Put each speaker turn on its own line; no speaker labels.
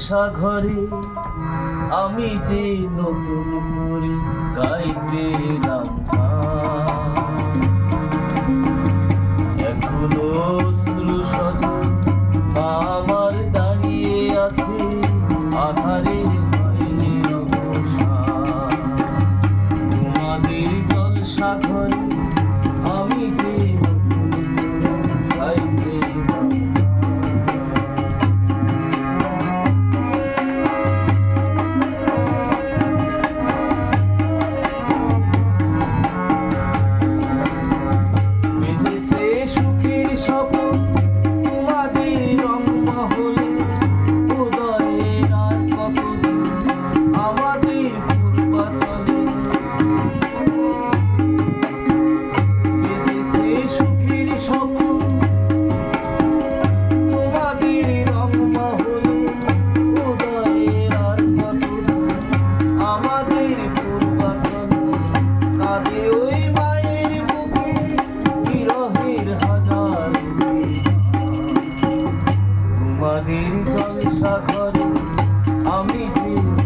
সাগরে আমি যে নতুন করে গাইতে নাম জল সাগরে আমি চিন্তা